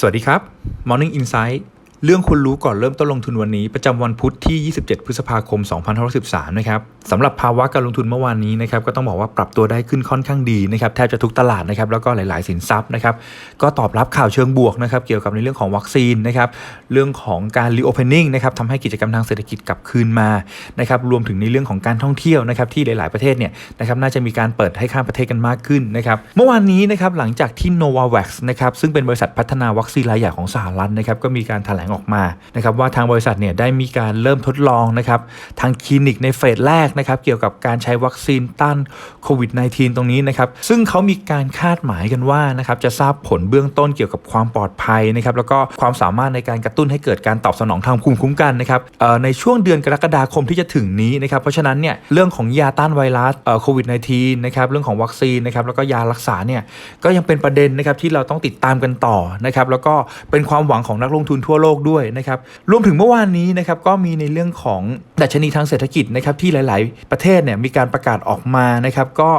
สวัสดีครับ Morning Insight เรื่องคุณรู้ก่อนเริ่มต้นลงทุนวันนี้ประจำวันพุธที่ 27 พฤษภาคม 2513 นะครับสำหรับภาวะการลงทุนเมื่อวานนี้นะครับก็ต้องบอกว่าปรับตัวได้ขึ้นค่อนข้างดีนะครับแทบจะทุกตลาดนะครับแล้วก็หลาย ๆ สินทรัพย์นะครับก็ตอบรับข่าวเชิงบวกนะครับเกี่ยวกับในเรื่องของวัคซีนนะครับเรื่องของการ reopening นะครับทำให้กิจกรรมทางเศรษฐกิจกลับคืนมานะครับรวมถึงในเรื่องของการท่องเที่ยวนะครับที่หลาย ๆ ประเทศเนี่ยนะครับน่าจะมีการเปิดให้ข้ามประเทศกันมากขึ้นนะครับเมื่อวานนี้นะครับหลังจากที่ Novavax นะครับซึ่งเป็นบริษัทพัฒนาวัคซีนรายใหญ่ของสหรัฐนะครับก็มีการแถลงออกมานะครับว่าทางบริษัทเนี่ยได้มีการเริ่มทดลองนะครับทางคลินิกในเฟสแรกนะครับเกี่ยวกับการใช้วัคซีนต้านโควิด -19 ตรงนี้นะครับซึ่งเขามีการคาดหมายกันว่านะครับจะทราบผลเบื้องต้นเกี่ยวกับความปลอดภัยนะครับแล้วก็ความสามารถในการกระตุ้นให้เกิดการตอบสนองทางภูมิคุ้มกันนะครับในช่วงเดือนกรกฎาคมที่จะถึงนี้นะครับเพราะฉะนั้นเนี่ยเรื่องของยาต้านไวรัสโควิด -19 นะครับเรื่องของวัคซีนนะครับแล้วก็ยารักษาเนี่ยก็ยังเป็นประเด็นนะครับที่เราต้องติดตามกันต่อนะครับแล้วก็เป็นความหวังของนักลงทุนทั่วโลกด้วยนะครับรวมถึงเมื่อวานนี้นะครับก็มีในเรื่องของดัชนีทางเศรษฐกิจนะครับที่หลาย ๆ ประเทศเนี่ยมีการประกาศออกมานะครับก็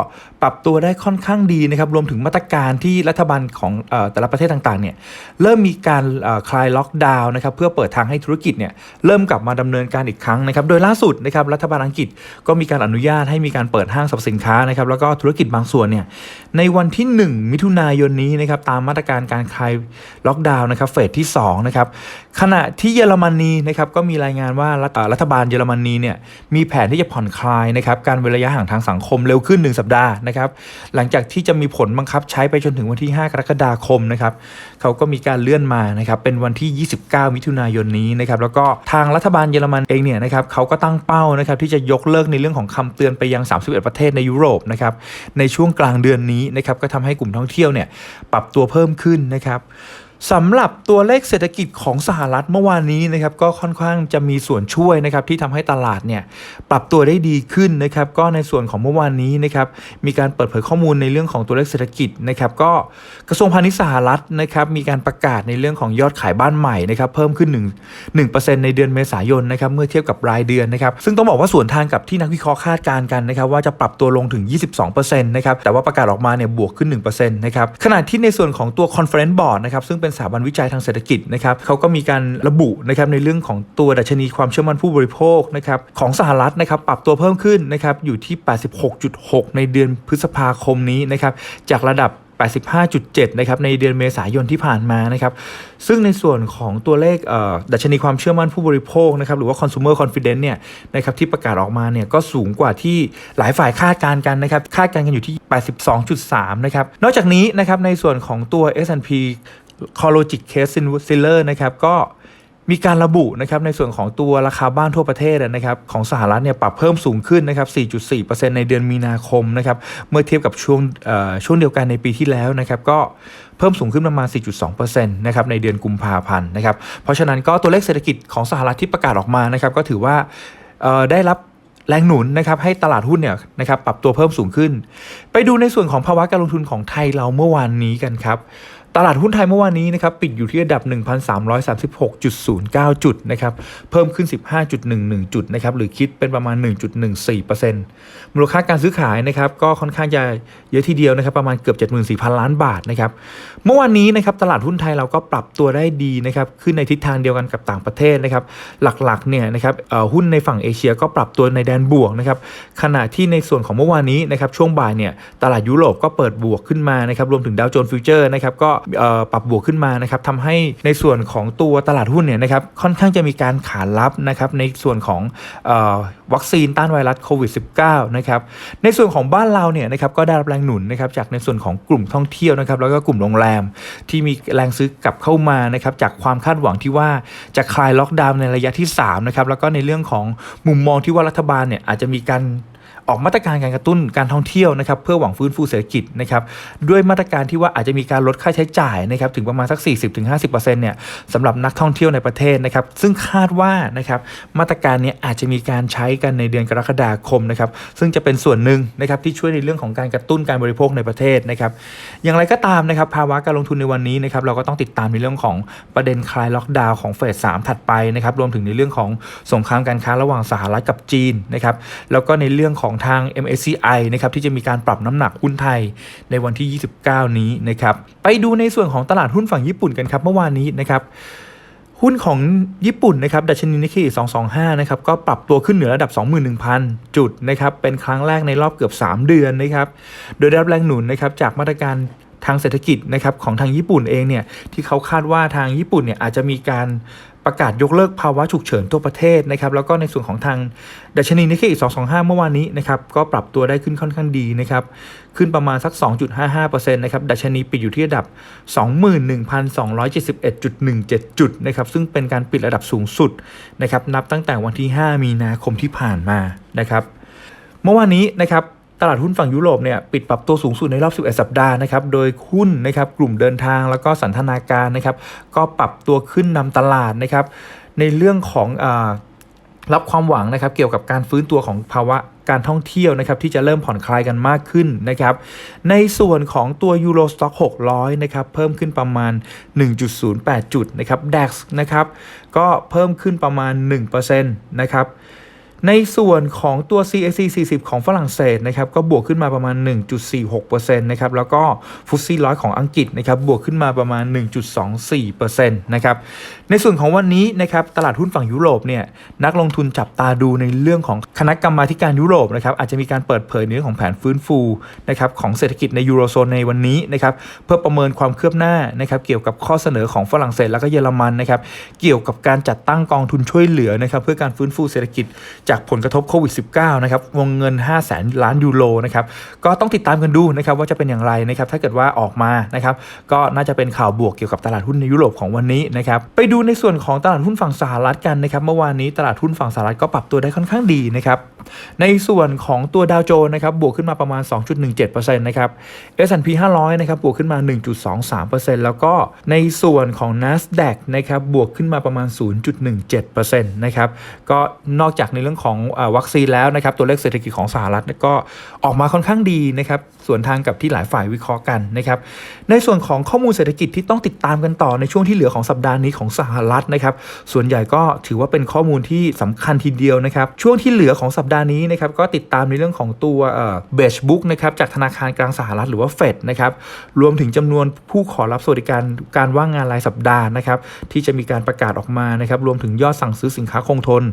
ปรับตัวได้ค่อนข้างดีนะครับรวมถึงมาตรการที่รัฐบาลของอแต่ละประเทศต่าง ๆ เนี่ยเริ่มมีการคลายล็อกดาวน์นะครับเพื่อเปิดทางให้ธุรกิจเนี่ยเริ่มกลับมาดำเนินการอีกครั้งนะครับโดยล่าสุดนะครับรัฐบาลอังกฤษก็มีการอนุญาตให้มีการเปิดห้างสรรพสินค้านะครับแล้วก็ธุรกิจบางส่วนเนี่ยในวันที่ 1 มิถุนายนนี้นะครับตามมาตรการการคลายล็อกดาวน์นะครับเฟสที่2นะครับขณะที่เยอรมนีนะครับก็มีรายงานว่ารัฐบาลเยอรมนีเนี่ยมีแผนที่จะผ่อนคลายนะครับการเว้นระยะห่างทางสังคมเร็วขึ้น 1 สัปดาห์นะครับหลังจากที่จะมีผลบังคับใช้ไปจนถึงวันที่ 5 กรกฎาคมนะครับเขาก็มีการเลื่อนมานะครับเป็นวันที่ 29 มิถุนายนนี้นะครับแล้วก็ทางรัฐบาลเยอรมันเองเนี่ยนะครับเขาก็ตั้งเป้านะครับที่จะยกเลิกในเรื่องของคำเตือนไปยัง 31 ประเทศในยุโรปนะครับในช่วงกลางเดือนนี้นะครับก็ทำให้กลุ่มท่องเที่ยวเนี่ยปรับตัวเพิ่มขึ้นนะครับ สำหรับตัวเลขเศรษฐกิจของสหรัฐเมื่อวานนี้นะครับก็ค่อนข้างจะมีส่วนช่วยนะครับที่ทำให้ตลาดเนี่ยปรับตัวได้ดีขึ้นนะครับก็ในส่วนของเมื่อวานนี้นะครับมีการเปิดเผยข้อมูลในเรื่องของตัวเลขเศรษฐกิจนะครับก็กระทรวงพาณิชย์สหรัฐนะครับมีการประกาศในเรื่องของยอดขายบ้านใหม่นะครับเพิ่มขึ้น1 1%ในเดือนเมษายนนะครับเมื่อเทียบกับรายเดือนนะครับซึ่งต้องบอกว่าส่วนทางกับที่นักวิเคราะห์คาดการณ์กันนะครับว่าจะปรับตัวลงถึง 22%นะครับแต่ว่าประกาศออกมาเนี่ยบวกขึ้น1%นะครับขณะที่ในส่วนของตัว Conference Board นะครับซึ่งเป็นสถาบันวิจัยทางเศรษฐกิจนะครับเขาก็มีการระบุนะครับในเรื่องของตัวดัชนีความเชื่อมั่นผู้บริโภคนะครับของสหรัฐนะครับปรับตัวเพิ่มขึ้นนะครับอยู่ที่ 86.6 ในเดือนพฤษภาคมนี้นะครับจากระดับ85.7 นะครับ ในเดือนเมษายนที่ผ่านมานะครับ ซึ่งในส่วนของตัวเลขดัชนีความเชื่อมั่นผู้บริโภคนะครับ หรือว่า consumer confidence เนี่ยนะครับที่ประกาศออกมาเนี่ยก็สูงกว่าที่หลายฝ่ายคาดการณ์กันนะครับ คาดการณ์กันอยู่ที่ 82.3 นะครับ นอกจากนี้นะครับในส่วนของตัว S&P c o l o g i c Case Seller นะครับก็มีการระบุนะครับในส่วนของตัวราคาบ้านทั่วประเทศนะครับของสหรัฐเนี่ยปรับเพิ่มสูงขึ้นนะครับ 4.4%ในเดือนมีนาคมนะครับเมื่อเทียบกับช่วงช่วงเดียวกันในปีที่แล้วนะครับก็เพิ่มสูงขึ้นประมาณ 4.2%นะครับในเดือนกุมภาพันธ์นะครับเพราะฉะนั้นก็ตัวเลขเศรษฐกิจของสหรัฐที่ประกาศออกมานะครับก็ถือว่าได้รับแรงหนุนนะครับให้ตลาดหุ้นเนี่ยนะครับปรับตัวเพิ่มสูงขึ้น ไปดูในส่วนของภาวะการลงทุนของไทยเราเมื่อวานนี้กันครับ ตลาดหุ้นไทยเมื่อวานนี้นะครับปิดอยู่ที่ระดับ 1,336.09 จุดนะครับเพิ่มขึ้น 15.11 จุดนะครับหรือคิดเป็นประมาณ 1.14%มูลค่าการซื้อขายนะครับก็ค่อนข้างจะเยอะทีเดียวนะครับประมาณเกือบ 74,000 ล้านบาทนะครับเมื่อวานนี้นะครับตลาดหุ้นไทยเราก็ปรับตัวได้ดีนะครับขึ้นในทิศทางเดียวกันกับต่างประเทศนะครับหลักๆเนี่ยนะครับหุ้นในฝั่งเอเชียก็ปรับตัวในแดนบวกนะครับขณะที่ในส่วนของเมื่อวานนี้นะครับช่วงบ่ายเนี่ยตลาดยุโรปก็เปิดบวกขึ้นมานะครับรวมถึงดาวโจนส์ฟิวเจอร์นะครับก็ปรับบวกขึ้นมานะครับทำให้ในส่วนของตัวตลาดหุ้นเนี่ยนะครับค่อนข้างจะมีการขารับนะครับในส่วนของวัคซีนต้านไวรัสโควิด -19 นะครับในส่วนของบ้านเราเนี่ยนะครับก็ได้รับแรงหนุนนะครับจากในส่วนของกลุ่มท่องเที่ยวนะครับแล้วก็กลุ่มโรงแรมที่มีแรงซื้อกลับเข้ามานะครับจากความคาดหวังที่ว่าจะคลายล็อกดาวน์ในระยะที่3นะครับแล้วก็ในเรื่องของมุมมองที่ว่ารัฐบาลเนี่ยอาจจะมีการ ออกมาตรการการกระตุ้นการท่องเที่ยวนะครับเพื่อหวังฟื้นฟูเศรษฐกิจนะครับด้วยมาตรการที่ว่าอาจจะมีการลดค่าใช้จ่ายนะครับถึงประมาณสัก 40-50%เนี่ยสำหรับนักท่องเที่ยวในประเทศนะครับซึ่งคาดว่านะครับมาตรการนี้อาจจะมีการใช้กันในเดือนกรกฎาคมนะครับซึ่งจะเป็นส่วนหนึ่งนะครับที่ช่วยในเรื่องของการกระตุ้นการบริโภคในประเทศนะครับอย่างไรก็ตามนะครับภาวะการลงทุนในวันนี้นะครับเราก็ต้องติดตามในเรื่องของประเด็นคลายล็อกดาวน์ของเฟสสถัดไปนะครับรวมถึงในเรื่องของสงครามการค้าระหว่างสหรัฐกับจีนนะครับแล้วก็ในเรื่องของทาง MSCI นะครับที่จะมีการปรับน้ำหนักหุ้นไทยในวันที่ 29 นี้นะครับไปดูในส่วนของตลาดหุ้นฝั่งญี่ปุ่นกันครับเมื่อวานนี้นะครับหุ้นของญี่ปุ่นนะครับดัชนีนิกเกิ225 นะครับ ก็ปรับตัวขึ้นเหนือระดับ 21,000 จุดนะครับ เป็นครั้งแรกในรอบเกือบ 3 เดือนนะครับ โดยได้รับแรงหนุนนะครับจากมาตรการทางเศรษฐกิจนะครับของทางญี่ปุ่นเองเนี่ยที่เขาคาดว่าทางญี่ปุ่นเนี่ยอาจจะมีการ ประกาศยกเลิกภาวะฉุกเฉินทั่วประเทศนะครับแล้วก็ในส่วนของทางดัชนีนิกเกิ225 เมื่อวานนี้นะครับก็ปรับตัวได้ขึ้นค่อนข้างดีนะครับขึ้นประมาณสัก 2.55%นะครับดัชนีปิดอยู่ที่ระดับ 21,271.17 จุดนะครับซึ่งเป็นการปิดระดับสูงสุดนะครับนับตั้งแต่วันที่ 5 มีนาคมที่ผ่านมานะครับเมื่อวานนี้นะครับ ตลาดหุ้นฝั่งยุโรปเนี่ยปิดปรับตัวสูงสุดในรอบ 11 สัปดาห์นะครับ โดยหุ้นนะครับกลุ่มเดินทางแล้วก็สันทนาการนะครับ ก็ปรับตัวขึ้นนำตลาดนะครับ ในเรื่องของอรับความหวังนะครับ เกี่ยวกับการฟื้นตัวของภาวะการท่องเที่ยวนะครับที่จะเริ่มผ่อนคลายกันมากขึ้นนะครับ ในส่วนของตัวยูโรสต็อก600 นะครับ เพิ่มขึ้นประมาณ 1.08 จุดนะครับ DAX นะครับ ก็เพิ่มขึ้นประมาณ 1%นะครับ ในส่วนของตัว CAC 40 ของฝรั่งเศสนะครับก็บวกขึ้นมาประมาณ 1.46%นะครับแล้วก็ฟุตซี่ร้อยของอังกฤษนะครับบวกขึ้นมาประมาณ 1.24%นะครับในส่วนของวันนี้นะครับตลาดหุ้นฝั่งยุโรปเนี่ยนักลงทุนจับตาดูในเรื่องของคณะกรรมาการยุโรปนะครับอาจจะมีการเปิดเผยในเรื่อของแผนฟื้นฟูนะครับของเศรษฐกิจในยูโรโซนในวันนี้นะครับเพื่อประเมินความคืบหน้านะครับเกี่ยวกับข้อเสนอของฝรั่งเศสแล้วก็เยอรมันนะครับเกี่ยวกับการจัดตั้งกองทุนช่วยเหลือนะครับเพื่อการฟื้นฟูเศรษฐกิจจากผลกระทบโควิด -19 นะครับวงเงิน 5 0 0แสนล้านยูโรนะครับก็ต้องติดตามกันดูนะครับว่าจะเป็นอย่างไรนะครับถ้าเกิดว่าออกมานะครับก็น่าจะเป็นข่าวบวกเกี่ยวกับตลาดหุ้นในยุโรปของวันนี้นะครับไปดูในส่วนของตลาดหุ้นฝั่งสหรัฐกันนะครับเมื่อวานนี้ตลาดหุ้นฝั่งสหรัฐก็ปรับตัวได้ค่อนข้างดีนะครับในส่วนของตัวดาวโจนส์นะครับบวกขึ้นมาประมาณ 2.17%นะครับ S&P 500นะครับบวกขึ้นมา 1.23%แล้วก็ในส่วนของ NASDAQ นะครับบวกขึ้นมาประมาณ 0.17%นะครับก็นอกจากในเรื่องของอวัคซีนแล้วนะครับตัวเลขเศรษฐกิจของสหรัฐก็ออกมาค่อนข้างดีนะครับส่วนทางกับที่หลายฝ่ายวิเคราะห์กันนะครับในส่วนของข้อมูลเศรษฐกิจที่ต้องติดตามกันต่อในช่วงที่เหลือของสัปดาห์นี้ของสหรัฐนะครับส่วนใหญ่ก็ถือว่าเป็นข้อมูลที่สำคัญทีเดียวนะครับช่วงที่เหลือของสัปดาห์นี้นะครับก็ติดตามในเรื่องของตัวเบชบุ๊กนะครับจากธนาคารกลางสหรัฐหรือว่าเฟดนะครับรวมถึงจำนวนผู้ขอรับสวัสดิการการว่างงานรายสัปดาห์นะครับที่จะมีการประกาศออกมานะครับรวมถึงยอดสั่งซื้อสินค้าคงทน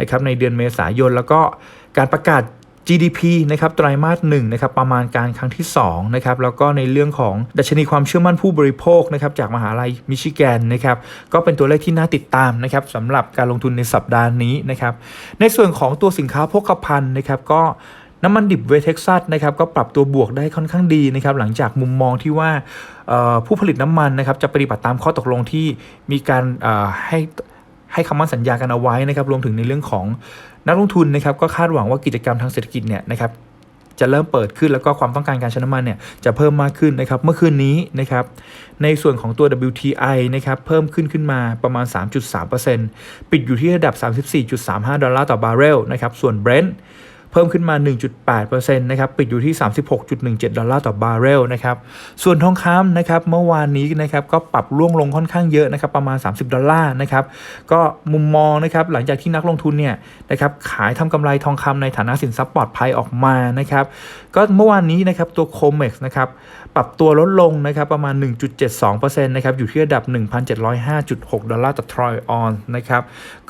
นะครับในเดือนเมษายน แล้วก็การประกาศ GDP นะครับไตรมาสหนึ่งนะครับประมาณการครั้งที่2นะครับแล้วก็ในเรื่องของดัชนีความเชื่อมั่นผู้บริโภคนะครับจากมหาลัยมิชิแกนนะครับก็เป็นตัวเลขที่น่าติดตามนะครับสำหรับการลงทุนในสัปดาห์นี้นะครับในส่วนของตัวสินค้าโภคภัณฑ์นะครับก็น้ำมันดิบเวสเท็กซัสนะครับก็ปรับตัวบวกได้ค่อนข้างดีนะครับหลังจากมุมมองที่ว่าผู้ผลิตน้ำมันนะครับจะปฏิบัติตามข้อตกลงที่มีการให้ ให้คำมั่นสัญญากันเอาไว้นะครับรวมถึงในเรื่องของนักลงทุนนะครับก็คาดหวังว่ากิจกรรมทางเศรษฐกิจเนี่ยนะครับจะเริ่มเปิดขึ้นแล้วก็ความต้องการการใช้น้ำมันเนี่ยจะเพิ่มมากขึ้นนะครับเมื่อคืนนี้นะครับในส่วนของตัว WTI นะครับเพิ่มขึ้นขึ้นมาประมาณ 3.3%ปิดอยู่ที่ระดับ 34.35 ดอลลาร์ต่อบาร์เรลนะครับส่วน Brent เพิ่มขึ้นมา 1.8%นะครับปิดอยู่ที่ 36.17 ดอลลาร์ต่อบาร์เรลนะครับส่วนทองคำนะครับเมื่อวานนี้นะครับก็ปรับร่วงลงค่อนข้างเยอะนะครับประมาณ 30 ดอลลาร์นะครับก็มุมมองนะครับหลังจากที่นักลงทุนเนี่ยนะครับขายทำกำไรทองคำในฐานะสินทรัพย์ปลอดภัยออกมานะครับก็เมื่อวานนี้นะครับตัวโคเม็กซ์นะครับปรับตัวลดลงนะครับประมาณ 1.72%นะครับอยู่ที่ระดับ 1,705.6 ดอลลาร์ต่อทรอยออนนะครับ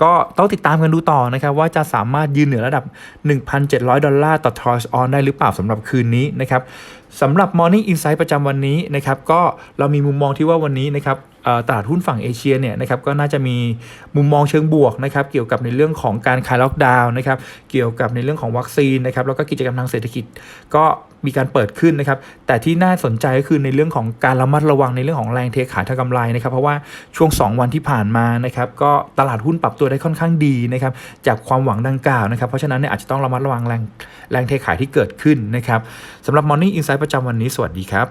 ก็ต้องติดตามกันดูต่อนะครับว่าจะสามารถยืนเหนือระดับ1,700 ดอลลาร์ต่อทรอยออนได้หรือเปล่าสำหรับคืนนี้นะครับสำหรับ Morning Insight ประจำวันนี้นะครับก็เรามีมุมมองที่ว่าวันนี้นะครับ ตลาดหุ้นฝั่งเอเชียเนี่ยนะครับก็น่าจะมีมุมมองเชิงบวกนะครับเกี่ยวกับในเรื่องของการคลายล็อกดาวน์นะครับเกี่ยวกับในเรื่องของวัคซีนนะครับแล้วก็กิจกรรมทางเศรษฐกิจก็มีการเปิดขึ้นนะครับ แต่ที่น่าสนใจก็คือในเรื่องของการระมัดระวังในเรื่องของแรงเทขายทางกำไรนะครับ เพราะว่าช่วง 2 วันที่ผ่านมานะครับ ก็ตลาดหุ้นปรับตัวได้ค่อนข้างดีนะครับ จากความหวังดังกล่าวนะครับ เพราะฉะนั้นเนี่ยอาจจะต้องระมัดระวังแรงแรงเทขายที่เกิดขึ้นนะครับสำหรับ Morning Insight ประจำวันนี้ สวัสดีครับ